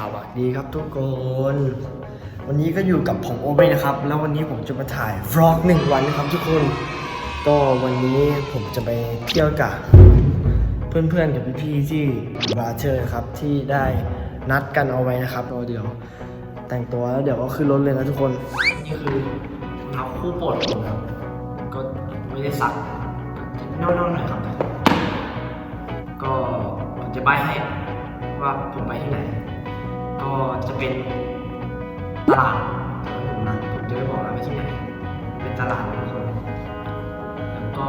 สวัสดีครับทุกคน วันนี้ก็อยู่กับผมโอเบนะครับ แล้ววันนี้ผมจะมาถ่าย vlog หนึ่งวันนะครับทุกคน ก็วันนี้ผมจะไปเที่ยวกับเพื่อนๆกับพี่ๆที่บราเชอร์ครับที่ได้นัดกันเอาไว้นะครับก็เดี๋ยวแต่งตัวแล้วเดี๋ยวก็ขึ้นรถเลยนะทุกคน นี่คือรองเท้าคู่โปรดผมครับ ก็ไม่ได้ซักเน่าๆหน่อยครับ ก็ผมจะใบให้ว่าผมไปที่ไหน ก็จะเป็นตลาดของผมนะผมจะไม่บอกนะว่าที่ไหนเป็นตลาดนะทุกคนแล้วก็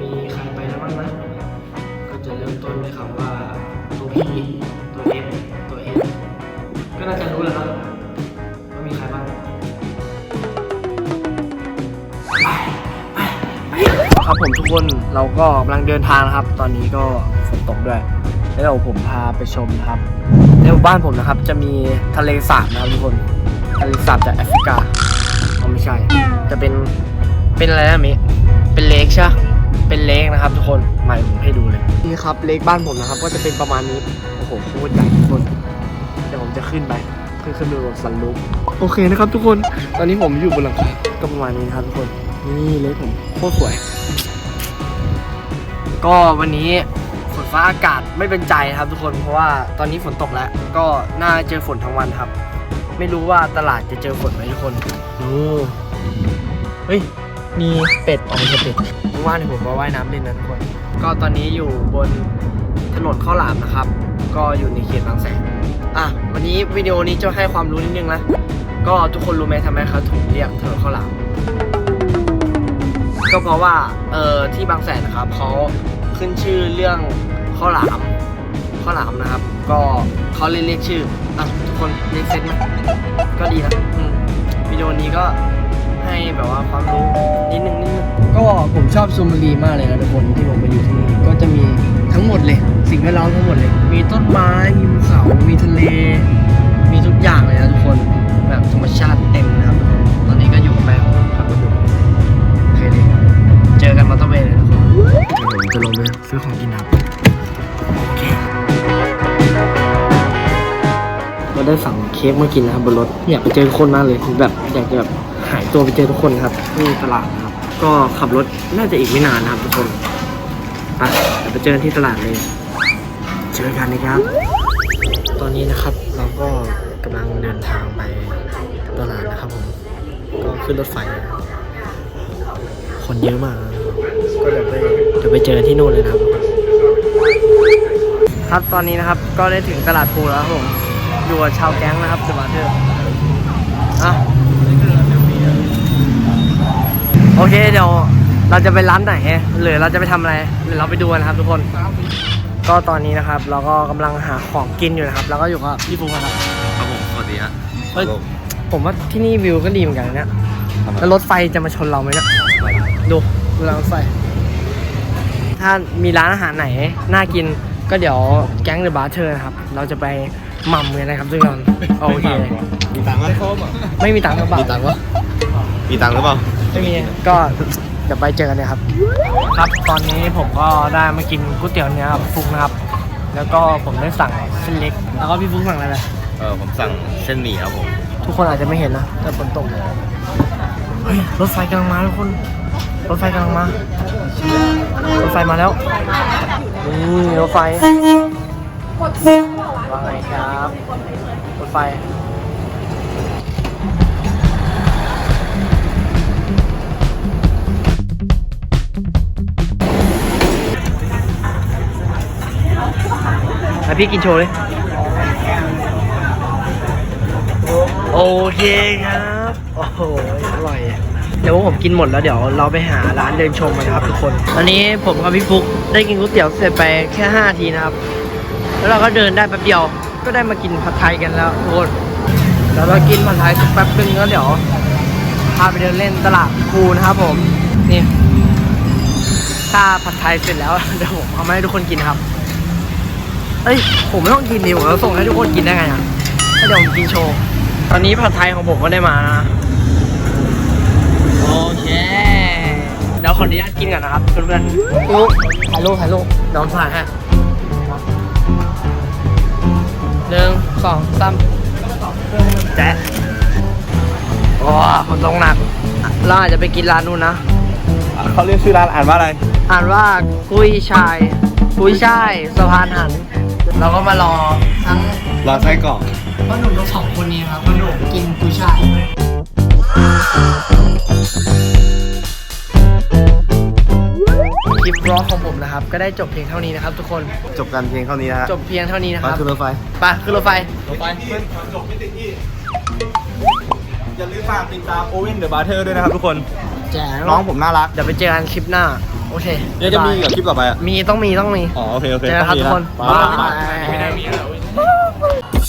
มีใครไปแล้วบ้างนะก็จะเริ่มต้นด้วยคำว่าตัว P ตัว F ตัว S ก็น่าจะรู้แล้วนะว่ามีใครบ้างครับผมทุกคนเราก็กำลังเดินทางนะครับ ตอนนี้ก็ฝนตกด้วย แล้วเดี๋ยวผมพาไปชมครับในหมู่บ้านผมนะครับ จะมีทะเลสาบนะครับทุกคนทะเลสาบจากแอฟริกาอ๋อไม่ใช่ จะเป็นเป็นอะไรนะมิเป็นเลกใช่เป็นเลกนะครับ ทุกคนมายผมให้ดูเลยนี่ครับเลกบ้านผมนะครับ ก็จะเป็นประมาณนี้โอ้โหโคตรใหญ่ทุกคนเดี๋ยวผมจะขึ้นไปขึ้นขึ้นดูบนสันลูกโอเคนะครับ ทุกคนตอนนี้ผมอยู่บนหลังคาก็ประมาณนี้นะครับทุกคนนี่เลกผมโคตรสวย ก็วันนี้ ฝนฟ้าอากาศไม่เป็นใจนะครับทุกคนเพราะว่าตอนนี้ฝนตกแล้ว ก็น่าเจอฝนทั้งวันครับ ไม่รู้ว่าตลาดจะเจอฝนไหมทุกคนดูเฮ้ยมีเป็ดออกมาเป็ดเมื่อวานเนี่ยผมมาว่ายน้ำเล่นนะทุกคน ก็ตอนนี้อยู่บนถนนข้าวหลามนะครับ ก็อยู่ในเขตบางแสนอะวันนี้วิดีโอนี้จะให้ความรู้นิดนึงนะก็ทุกคนรู้ไหมทำไมเขาถึงเรียกถนนข้าวหลามก็เพราะว่าเออที่บางแสนนะครับเขา ขึ้นชื่อเรื่องข้าวหลามข้าวหลามนะครับ ก็เขาเลยเรียกชื่ออะทุกคนเรียกเซตไหมก็ดีนะวิดีโอนี้ก็ให้แบบว่าความรู้นิดนึงนิดนึงก็ผมชอบชลบุรีมากเลยนะทุกคนที่ผมมาอยู่ที่นี่ก็จะมีทั้งหมดเลย สิ่งแวดล้อมทั้งหมดเลย มีต้นไม้มีภูเขา มีทะเล มีทุกอย่างเลยนะทุกคนแบบธรรมชาติเต็ม ซื้อของกินนะครับโอเคเราได้สั่งเค้กมากินนะครับบนรถอยากไปเจอทุกคนมากเลยแบบอยากจะแบบหายตัวไปเจอทุกคนครับที่ตลาดนะครับ ก็ขับรถน่าจะอีกไม่นานนะครับทุกคนไปเดี๋ยวไปเจอกันที่ตลาดเลย เจอกันนะครับ ตอนนี้นะครับเราก็กำลังเดินทางไปตลาดนะครับผมก็ขึ้นรถไฟนะครับคนเยอะมากนะ ก็เดี๋ยวไปเดี๋ยวไปเจอที่นู่นเลยนะครับ ครับตอนนี้นะครับก็ได้ถึงตลาดปูแล้วครับผมอยู่กับชาวแก๊งนะครับสมาเธอร์อะโอเคเดี๋ยวเราจะไปร้านไหนหรือเราจะไปทำอะไรเดี๋ยวเราไปดูกันนะครับทุกคน ก็ตอนนี้นะครับ เราก็กำลังหาของกินอยู่นะครับ แล้วก็อยู่กับพี่ปูนะครับครับผมสวัสดีฮะเฮ้ยผมว่าที่นี่วิวก็ดีเหมือนกันนะเนี่ยแล้วรถไฟจะมาชนเราไหมเนี่ยดูดูรางรถไฟ ถ้ามีร้านอาหารไหนน่ากินก็เดี๋ยวแก๊งเดอะบาร์เทอร์นะครับ เราจะไปหม่ำกันนะครับทุกคนโอเค มีตังค์ไหมไม่มีตังค์หรือเปล่ามีตังค์วะมีตังค์หรือเปล่าไม่มีก็เดี๋ยวไปเจอกันเลยครับ ครับตอนนี้ผมก็ได้มากินก๋วยเตี๋ยวเนื้อครับฟุกนะครับ แล้วก็ผมได้สั่งเส้นเล็ก แล้วก็พี่ฟุกสั่งอะไรไปเออผมสั่งเส้นหมี่ครับผม ทุกคนอาจจะไม่เห็นนะแต่ฝนตกเฮ้ยรถไฟกำลังมาทุกคน รถไฟกำลังมา รถไฟมาแล้ว นี่รถไฟว่าไงครับ รถไฟให้พี่กินโชว์เลย โอเคครับ โอ้โห เดี๋ยวผมกินหมดแล้วเดี๋ยวเราไปหาร้านเดินชมกันนะครับทุกคนตอนนี้ผมกับพี่ฟุกได้กินก๋วยเตี๋ยวเสร็จไปแค่5ทีนะครับ แล้วเราก็เดินได้แป๊บเดียว ก็ได้มากินผัดไทยกันแล้วทุกคนเดี๋ยวเรากินผัดไทยสักแป๊บนึงแล้วเดี๋ยวพาไปเดินเล่นตลาดภูนะครับผมนี่ถ้าผัดไทยเสร็จแล้วเดี๋ยวผมเอามาให้ทุกคนกินนะครับเอ้ยผมไม่ต้องกินดิผมจะส่งให้ทุกคนกินได้ไงอะให้เดี๋ยวผมกินโชว์ตอนนี้ผัดไทยของผมก็ได้มานะ โอเค เดี๋ยวขออนุญาตกินก่อนนะครับเพื่อนๆลูกถ่ายรูปถ่ายรูปน้องถ่ายฮะหนึ่งสองสามแจ๊ะโอ้ผมต้องหนัก เราอาจจะไปกินร้านนู้นนะ เขาเรียกชื่อร้านอ่านว่าอะไร อ่านว่ากุ้ยชายกุ้ยช่ายสะพานหัน เราก็มารอทั้งรอไส้กรอกพ่อหนุ่มทั้งสองคนนี้ครับพ่อหนุ่มกินกุ้ยช่าย คลิปร็อกของผมนะครับ ก็ได้จบเพียงเท่านี้นะครับ ทุกคนจบกันเพียงเท่านี้นะฮะจบเพียงเท่านี้นะคมารับขึ้นรถไฟ ไปขึ้นรถไฟรถไฟจบไม่ติดที่ อย่าลืมฝากติดตามโอเว่นเดอะบาร์เทอร์ด้วยนะครับทุกคน แจ๋วน้องผมน่ารักเดี๋ยวไปเจอกันคลิปหน้า โอเคเดี๋ยวจะมีกับคลิปต่อไปอะมีต้องมีต้องมี อ๋อโอเคโอเคเจอกันครับทุกคนบ๊ายบายบ๊ายบาย